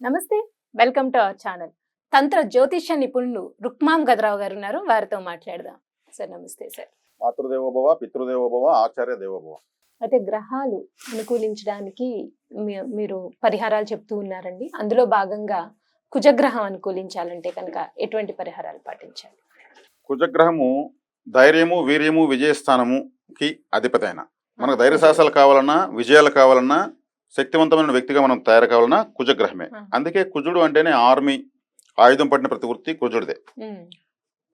నమస్తే welcome to our channel. తంత్ర జ్యోతిష్య నిపుణులు రుక్మాం గదరావు గారు ఉన్నారు వారితో మాట్లాడదాం. సార్ నమస్తే సార్. మాతృదేవోభవ పితృదేవోభవ ఆచార్య దేవోభవ. అయితే గ్రహాలు అనుకూలించడానికి మీరు పరిహారాలు చెప్తూ ఉన్నారండి. అందులో భాగంగా కుజగ్రహం అనుకూలించాలంటే కనుక ఎటువంటి పరిహారాలు పాటించాలి? కుజగ్రహము ధైర్యము వీర్యము విజయస్థానముకి అధిపతి అయిన మనకు ధైర్య సాహసాలు కావాలన్నా విజయాలు కావాలన్నా శక్తివంతమైన వ్యక్తిగా మనం తయారు కావాలన్నా కుజగ్రహమే. అందుకే కుజుడు అంటేనే ఆర్మీ ఆయుధం పట్టిన ప్రతి వృత్తి కుజుడిదే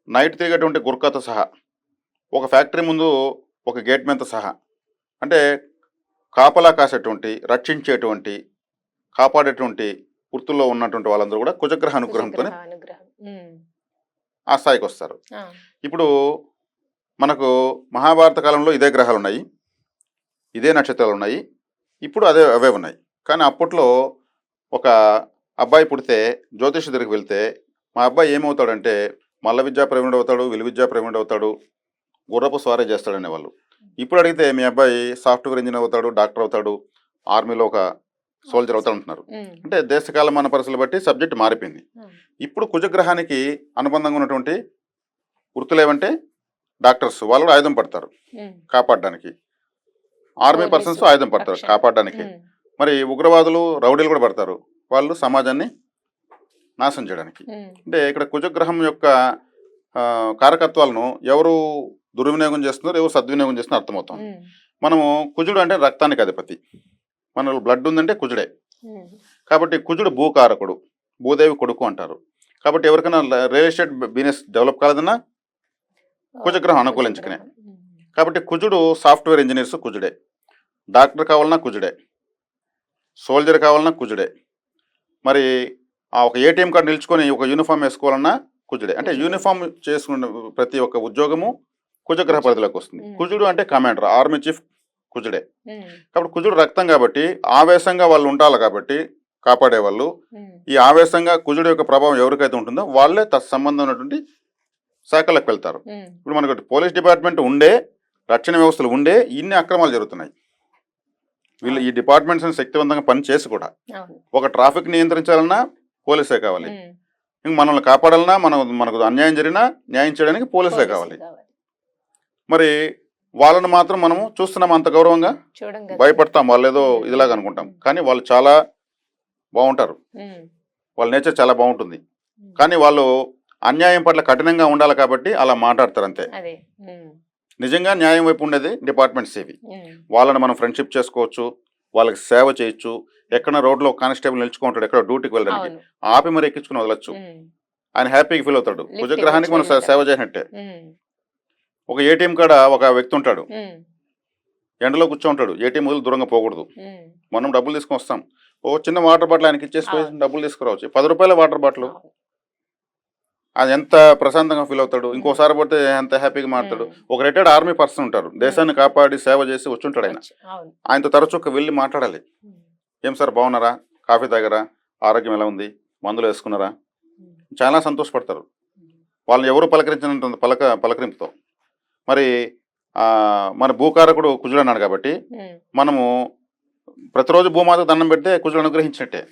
నైట్ తిరిగేటువంటి గుర్కాతో సహా ఒక ఫ్యాక్టరీ ముందు ఒక గేట్ మీద సహా అంటే కాపలా కాసేటువంటి రక్షించేటువంటి కాపాడేటువంటి వృత్తుల్లో ఉన్నటువంటి వాళ్ళందరూ కూడా కుజగ్రహ అనుగ్రహంతోనే కుజగ్రహ అనుగ్రహం. ఉమ్, ఆ స్థాయికి వస్తారు. ఇప్పుడు మనకు మహాభారత కాలంలో ఇదే గ్రహాలు ఉన్నాయి ఇదే నక్షత్రాలు ఉన్నాయి ఇప్పుడు అదే అవే ఉన్నాయి. కానీ అప్పట్లో ఒక అబ్బాయి పుడితే జ్యోతిష దగ్గరికి వెళ్తే మా అబ్బాయి ఏమవుతాడంటే మల్ల విద్యా ప్రవీణుడు అవుతాడు విలు విద్యా ప్రవీణుడు అవుతాడు గుర్రపు స్వారీ చేస్తాడనే వాళ్ళు ఇప్పుడు అడిగితే మీ అబ్బాయి సాఫ్ట్వేర్ ఇంజనీర్ అవుతాడు డాక్టర్ అవుతాడు ఆర్మీలో ఒక సోల్జర్ అవుతాడు అంటున్నారు. అంటే దేశకాలమాన పరిస్థితులు బట్టి సబ్జెక్ట్ మారిపోయింది. ఇప్పుడు కుజగ్రహానికి అనుబంధంగా ఉన్నటువంటి వృత్తులు ఏమంటే డాక్టర్స్ వాళ్ళు కూడా ఆయుధం పడతారు. కాపాడడానికి. ఆర్మీ పర్సన్స్ ఆయుధం పడతారు. కాపాడడానికి. మరి ఉగ్రవాదులు రౌడీలు కూడా పడతారు. వాళ్ళు సమాజాన్ని నాశనం చేయడానికి. అంటే ఇక్కడ కుజగ్రహం యొక్క కారకత్వాలను ఎవరు దుర్వినియోగం చేస్తున్నారు ఎవరు సద్వినియోగం చేస్తున్నారో అర్థమవుతుంది. మనము కుజుడు అంటే రక్తానికి అధిపతి. మన బ్లడ్ ఉందంటే కుజుడే. కాబట్టి కుజుడు భూకారకుడు భూదేవి కొడుకు అంటారు. కాబట్టి ఎవరికైనా రియల్ ఎస్టేట్ బిజినెస్ డెవలప్ కాలేదన్నా కుజగ్రహం అనుకూలించుకునే. కాబట్టి కుజుడు సాఫ్ట్వేర్ ఇంజనీర్స్ కుజుడే. డాక్టర్ కావాలన్నా కుజుడే. సోల్జర్ కావాలన్నా కుజుడే. మరి ఆ ఒక ఏటీఎం కార్డు నిల్చుకొని ఒక యూనిఫామ్ వేసుకోవాలన్నా కుజుడే. అంటే. యూనిఫామ్ చేసుకున్న ప్రతి ఒక్క ఉద్యోగము కుజగ్రహ పరిధిలోకి వస్తుంది. కుజుడు అంటే కమాండర్ ఆర్మీ చీఫ్ కుజుడే. కాబట్టి కుజుడు రక్తం కాబట్టి ఆవేశంగా వాళ్ళు ఉండాలి కాబట్టి కాపాడే వాళ్ళు ఉమ్, ఈ ఆవేశంగా కుజుడు యొక్క ప్రభావం ఎవరికైతే ఉంటుందో వాళ్ళే తత్సంబంధం ఉన్నటువంటి శాఖలకు వెళ్తారు. ఇప్పుడు మనకు పోలీస్ డిపార్ట్మెంట్ ఉండే రక్షణ వ్యవస్థలు ఉండే ఇన్ని అక్రమాలు జరుగుతున్నాయి. వీళ్ళు ఈ డిపార్ట్మెంట్స్ శక్తివంతంగా పని చేసి కూడా ఒక ట్రాఫిక్ నియంత్రించాలన్నా పోలీసే కావాలి. ఇంక మనల్ని కాపాడాలన్నా మనం మనకు అన్యాయం జరిగినా న్యాయం చేయడానికి పోలీసే కావాలి. మరి వాళ్ళని మాత్రం మనము చూస్తున్నాం అంత గౌరవంగా. భయపడతాం వాళ్ళు ఏదో ఇదిలాగా అనుకుంటాం. కానీ వాళ్ళు చాలా బాగుంటారు. వాళ్ళ నేచర్ చాలా బాగుంటుంది. కానీ వాళ్ళు అన్యాయం పట్ల కఠినంగా ఉండాలి కాబట్టి అలా మాట్లాడతారు అంతే. నిజంగా న్యాయం వైపు ఉండేది డిపార్ట్మెంట్స్ ఇవి వాళ్ళని మనం ఫ్రెండ్షిప్ చేసుకోవచ్చు వాళ్ళకి సేవ చేయొచ్చు ఎక్కడ రోడ్లో కానిస్టేబుల్ నిల్చుకుంటాడు ఎక్కడ డ్యూటీకి వెళ్ళడానికి ఆపి మరి ఎక్కించుకుని వదలొచ్చు. ఆయన హ్యాపీగా ఫీల్ అవుతాడు. Lift కుజగ్రహానికి మనం సేవ చేసినట్టే. ఒక ఏటీఎం కాడ ఒక వ్యక్తి ఉంటాడు. ఎండలో కూర్చోంటాడు. ఏటీఎం వదిలి దూరంగా పోకూడదు. మనం డబ్బులు తీసుకొని వస్తాం. ఓ చిన్న వాటర్ బాటిల్ ఆయనకి ఇచ్చేసి. డబ్బులు తీసుకురావచ్చు. పది రూపాయల వాటర్ బాటిల్. అది ఎంత ప్రశాంతంగా ఫీల్ అవుతాడు. ఇంకోసారి పోతే ఎంత హ్యాపీగా మాట్లాడు ఒక రిటైర్డ్ ఆర్మీ పర్సన్ ఉంటారు. దేశాన్ని కాపాడి సేవ చేసి వచ్చుంటాడు ఆయన. ఆయనతో తరచుగా వెళ్ళి మాట్లాడాలి. ఏం సార్ బాగున్నారా? కాఫీ తాగారా? ఆరోగ్యం ఎలా ఉంది? మందులు వేసుకున్నారా? చాలా సంతోషపడతారు. వాళ్ళని ఎవరు పలకరించినంత పలక పలకరింపుతో. మరి ఆ, మన భూకారకుడు కుజుడు అన్నాడు కాబట్టి మనము ప్రతిరోజు భూమాతకు దండం పెడితే కుజుడు అనుగ్రహించినట్టే.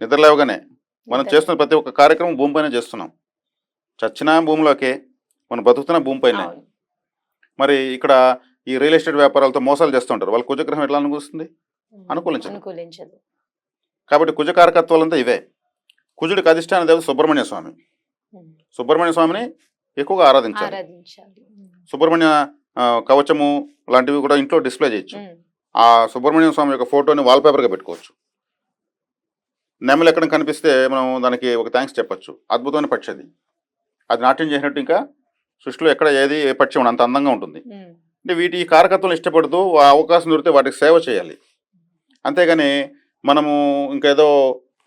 నిద్ర లేవగానే మనం చేస్తున్న ప్రతి ఒక్క కార్యక్రమం భూమిపైన చేస్తున్నాం. చచ్చినా భూమిలోకే మనం బతుకుతున్న భూమిపైనే. మరి ఇక్కడ ఈ రియల్ ఎస్టేట్ వ్యాపారాలతో మోసాలు చేస్తుంటారు. వాళ్ళ కుజగ్రహం ఎట్లా అనుకూలిస్తుంది అనుకూలించదు. అనుకూలించదు. కాబట్టి కుజకారకత్వాలంతా ఇవే. కుజుడికి అధిష్టాన దేవత సుబ్రహ్మణ్య స్వామి. సుబ్రహ్మణ్య స్వామిని ఎక్కువగా ఆరాధించాలి. సుబ్రహ్మణ్య కవచము లాంటివి కూడా ఇంట్లో డిస్ప్లే చేయొచ్చు. ఆ సుబ్రహ్మణ్య స్వామి యొక్క ఫోటోని వాల్పేపర్గా పెట్టుకోవచ్చు. నెమలు ఎక్కడ కనిపిస్తే మనం దానికి ఒక థ్యాంక్స్ చెప్పొచ్చు. అద్భుతమైన పక్షి అది అది నాట్యం చేసినట్టు ఇంకా సృష్టిలో ఎక్కడ ఏది ఏ పక్షి అంత అందంగా ఉంటుంది. అంటే వీటి కారకత్వం ఇష్టపడుతూ ఆ అవకాశం దొరికితే వాటికి సేవ చేయాలి. అంతేగాని మనము ఇంకేదో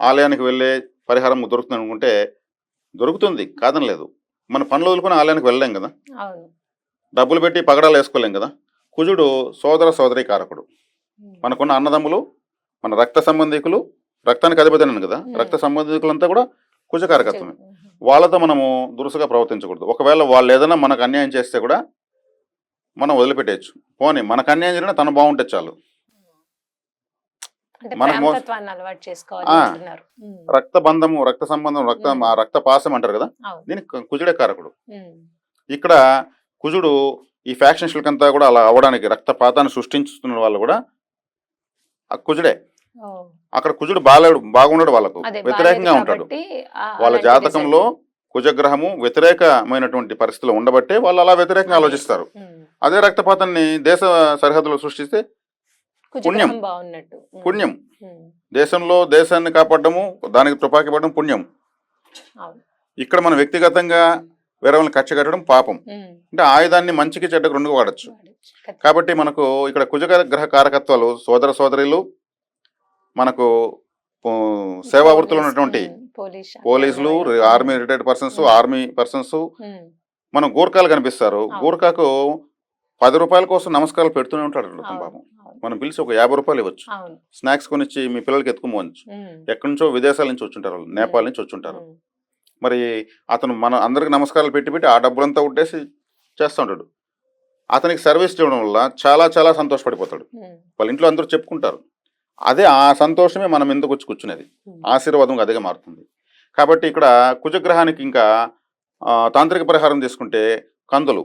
ఆలయానికి వెళ్ళే పరిహారం దొరుకుతుంది అనుకుంటే దొరుకుతుంది కాదనలేదు మన పనులు వదులుకొని ఆలయానికి వెళ్ళలేం కదా. డబ్బులు పెట్టి పగడాలు వేసుకోలేం కదా. కుజుడు సోదర సోదరి కారకుడు. మనకున్న అన్నదమ్ములు మన రక్త సంబంధికులు రక్తానికి అధిపతి కదా. రక్త సంబంధికులంతా కూడా కుజకారకత్వమే వాళ్ళతో మనము దురుసుగా ప్రవర్తించకూడదు. ఒకవేళ వాళ్ళు ఏదైనా మనకు అన్యాయం చేస్తే కూడా మనం వదిలిపెట్టేయచ్చు. పోనీ మనకు అన్యాయం జరిగినా తను బాగుంటే చాలు. రక్త బంధము రక్త సంబంధం రక్త రక్త పాసం అంటారు కదా? దీనికి కుజుడే కారకుడు. ఇక్కడ కుజుడు ఈ ఫ్యాక్షన్స్లకంతా కూడా అలా అవ్వడానికి రక్తపాతాన్ని సృష్టించుతున్న వాళ్ళు కూడా ఆ కుజుడే. అక్కడ కుజుడు బాలేడు బాగుండడు వాళ్ళకు. వ్యతిరేకంగా ఉంటాడు. వాళ్ళ జాతకంలో. కుజగ్రహము వ్యతిరేకమైనటువంటి పరిస్థితిలో ఉండబట్టే వాళ్ళు అలా వ్యతిరేకంగా ఆలోచిస్తారు. అదే రక్తపాతాన్ని దేశ సరిహద్దులో సృష్టిస్తే కుజగ్రహం పుణ్యం. పుణ్యం. దేశంలో దేశాన్ని కాపాడము దానికి తుపాకీ పడడం పుణ్యం ఇక్కడ మనం వ్యక్తిగతంగా వేరే వాళ్ళని కక్ష కట్టడం పాపం అంటే ఆయుధాన్ని మంచికి చెడ్డకు రెండు వాడచ్చు. కాబట్టి మనకు ఇక్కడ కుజగ గ్రహ కారకత్వాలు సోదర సోదరులు మనకు సేవా వృత్తిలో ఉన్నటువంటి పోలీసులు army retired persons. Army persons మనం గూర్ఖాలు కనిపిస్తారు. గూర్ఖాకు పది రూపాయల కోసం నమస్కారాలు పెడుతూనే ఉంటాడు పాపం అవును, మనం పిలిచి ఒక యాభై రూపాయలు ఇవ్వచ్చు. స్నాక్స్ కొనిచ్చి మీ పిల్లలకి ఎత్తుకోవచ్చు ఉమ్, ఎక్కడి నుంచో విదేశాల నుంచి వచ్చుంటారు వాళ్ళు నేపాల్ నుంచి వచ్చుంటారు. మరి అతను మన అందరికి నమస్కారాలు పెట్టి పెట్టి ఆ డబ్బులంతా ఉట్టేసి చేస్తూ ఉంటాడు. అతనికి సర్వీస్ చేయడం వల్ల చాలా చాలా సంతోషపడిపోతాడు. వాళ్ళ ఇంట్లో అందరూ చెప్పుకుంటారు. అదే ఆ సంతోషమే మనం ఎందుకు వచ్చి కూర్చునేది. ఆశీర్వాదం అదిగా మారుతుంది. కాబట్టి ఇక్కడ కుజగ్రహానికి ఇంకా తాంత్రిక పరిహారం తీసుకుంటే కందులు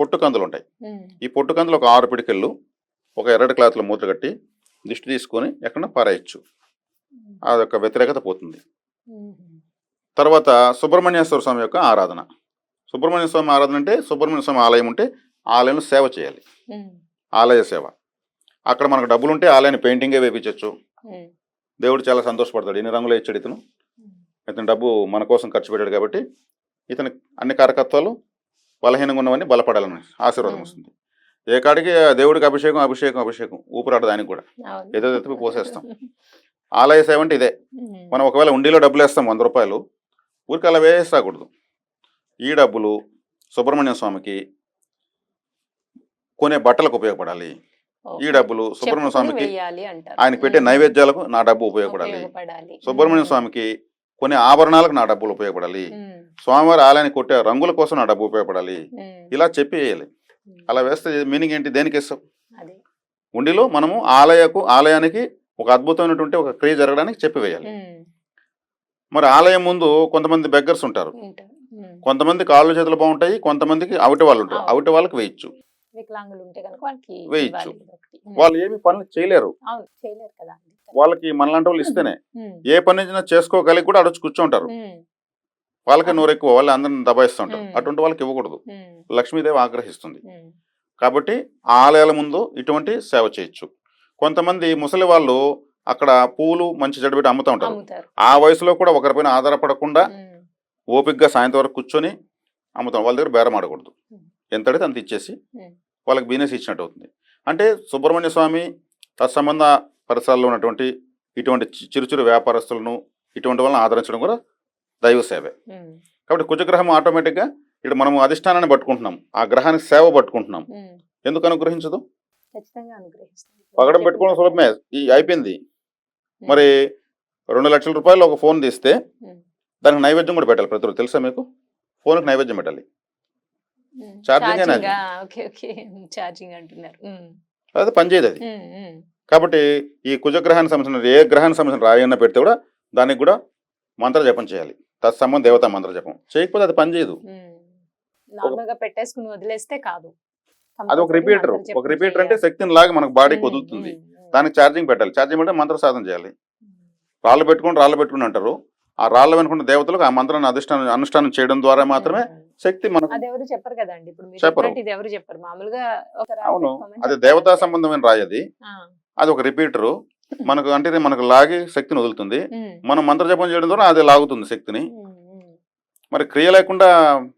పొట్టు కందులు ఉంటాయి. ఈ పొట్టు కందులు ఒక ఆరు పిడికెళ్ళు ఒక ఎర్రటి క్లాత్లో మూత కట్టి దిష్టి తీసుకొని ఎక్కడ పారేయచ్చు. అదొక వ్యతిరేకత పోతుంది. తర్వాత సుబ్రహ్మణ్యేశ్వర స్వామి యొక్క ఆరాధన. సుబ్రహ్మణ్య స్వామి ఆరాధన అంటే సుబ్రహ్మణ్య స్వామి ఆలయం ఉంటే ఆలయంలో సేవ చేయాలి. ఆలయ సేవ. అక్కడ మనకు డబ్బులు ఉంటే ఆలయాన్ని పెయింటింగే వేపించవచ్చు దేవుడు చాలా సంతోషపడతాడు. ఎన్ని రంగులు ఇచ్చాడు ఇతను. ఇతను డబ్బు మన కోసం ఖర్చు పెట్టాడు కాబట్టి ఇతని అన్ని కారకత్వాలు బలహీనంగా ఉన్నవన్నీ బలపడాలని ఆశీర్వాదం. వస్తుంది. ఏ కాడికి దేవుడికి అభిషేకం అభిషేకం అభిషేకం ఊపిరాడు దానికి కూడా. ఏదో ఎత్తిపి పోసేస్తాం. ఆలయ సేవ అంటే ఇదే. మనం ఒకవేళ ఉండిలో డబ్బులు వేస్తాం వంద రూపాయలు ఊరికి అలా వేసేకూడదు ఈ డబ్బులు సుబ్రహ్మణ్య స్వామికి కొనే బట్టలకు ఉపయోగపడాలి. ఈ డబ్బులు సుబ్రహ్మణ్య స్వామికి ఆయన పెట్టే నైవేద్యాలకు నా డబ్బు ఉపయోగపడాలి. సుబ్రహ్మణ్య స్వామికి కొన్ని ఆభరణాలకు నా డబ్బులు ఉపయోగపడాలి. స్వామివారి ఆలయాన్ని కొట్టే రంగుల కోసం నా డబ్బు ఉపయోగపడాలి. ఇలా చెప్పి వేయాలి. అలా వేస్తే మీనింగ్ ఏంటి? దేనికి ఇస్తాం? ఉండిలో మనము ఆలయకు ఆలయానికి ఒక అద్భుతమైనటువంటి ఒక క్రియ జరగడానికి చెప్పి వేయాలి. మరి ఆలయం ముందు కొంతమంది బెగ్గర్స్ ఉంటారు. కొంతమంది కాళ్ళు చేతులు బాగుంటాయి కొంతమందికి అవిటి వాళ్ళు ఉంటారు. అవిటి వాళ్ళకి వేయచ్చు. వికలాంగులు ఉంటే కనుక వాళ్ళకి వేయచ్చు. వాళ్ళు ఏమి పనులు చేయలేరు. అవును చేయలేరు కదా. వాళ్ళకి మనలాంటి వాళ్ళు ఇస్తేనే. ఏ పని చేసుకోగలిగి కూడా అడొచ్చి కూర్చుంటారు. వాళ్ళకి నోరు ఎక్కువ వాళ్ళు అందరిని దబాయిస్తుంటారు. అటువంటి వాళ్ళకి ఇవ్వకూడదు. లక్ష్మీదేవి ఆగ్రహిస్తుంది. కాబట్టి ఆలయాల ముందు ఇటువంటి సేవ చేయొచ్చు. కొంతమంది ముసలి వాళ్ళు అక్కడ పూలు మంచి చెడు పెట్టి అమ్ముతూ ఉంటారు. ఆ వయసులో కూడా ఒకరిపైన ఆధారపడకుండా ఓపికగా సాయంత్రం వరకు కూర్చొని అమ్ముతాం. వాళ్ళ దగ్గర బేరం ఆడకూడదు. ఎంత అడిగితే అంత ఇచ్చేసి. వాళ్ళకి బిజినెస్ ఇచ్చినట్టు అవుతుంది. అంటే సుబ్రహ్మణ్య స్వామి తత్సంబంధ పరిసరాల్లో ఉన్నటువంటి ఇటువంటి చి- చిరు చిరు వ్యాపారస్తులను ఇటువంటి వాళ్ళని ఆదరించడం కూడా దైవ సేవే. కాబట్టి కుజగ్రహం ఆటోమేటిక్గా ఇక్కడ మనం అధిష్టానాన్ని పట్టుకుంటున్నాం. ఆ గ్రహానికి సేవ పట్టుకుంటున్నాం. ఎందుకు అనుగ్రహించదు? పగడం పెట్టుకోవడం సులభమే. ఈ అయిపోయింది. మరి రెండు లక్షల రూపాయలు ఒక ఫోన్ తీస్తే దానికి నైవేద్యం కూడా పెట్టాలి ప్రతి రోజు తెలుసా మీకు? ఫోన్కి నైవేద్యం పెట్టాలి. Charging okay okay. ఛార్జింగ్ అంటున్నారు. అది పనిచేయదు అది కాబట్టి ఈ కుజగ్రహానికి సంబంధించిన ఏ గ్రహానికి సంబంధించిన రాయన్న పెడితే కూడా దానికి కూడా మంత్ర జపం చేయాలి. తత్సంబంధ దేవతా మంత్ర జపం. చేయకపోతే అది పనిచేయదు పెట్టేసుకుని వదిలేస్తే కాదు. అది ఒక రిపీటర్. ఒక రిపీటర్ అంటే శక్తిని లాగా మనకు బాడీకి వదులుతుంది. దానికి ఛార్జింగ్ పెట్టాలి. ఛార్జింగ్ పెడితే మంత్ర సాధన చేయాలి. రాళ్ళు పెట్టుకుని రాళ్ళు పెట్టుకుని అంటారు. ఆ రాళ్ళ వెనుకున్న దేవతలకు ఆ మంత్రాన్ని అధిష్టానం అనుష్ఠానం చేయడం ద్వారా మాత్రమే శక్తి మనకు అది ఎవరు చెప్పరు కదండి. ఇప్పుడు మీరు ఇది ఎవరు చెప్పరు. మామూలుగా అవును. అది దేవతా. సంబంధమైన రాయి అది. అది ఒక రిపీటరు. మనకు అంటే మనకు లాగి శక్తిని వదులుతుంది. మనం మంత్ర జపం చేయడం ద్వారా అది లాగుతుంది శక్తిని. మరి క్రియ లేకుండా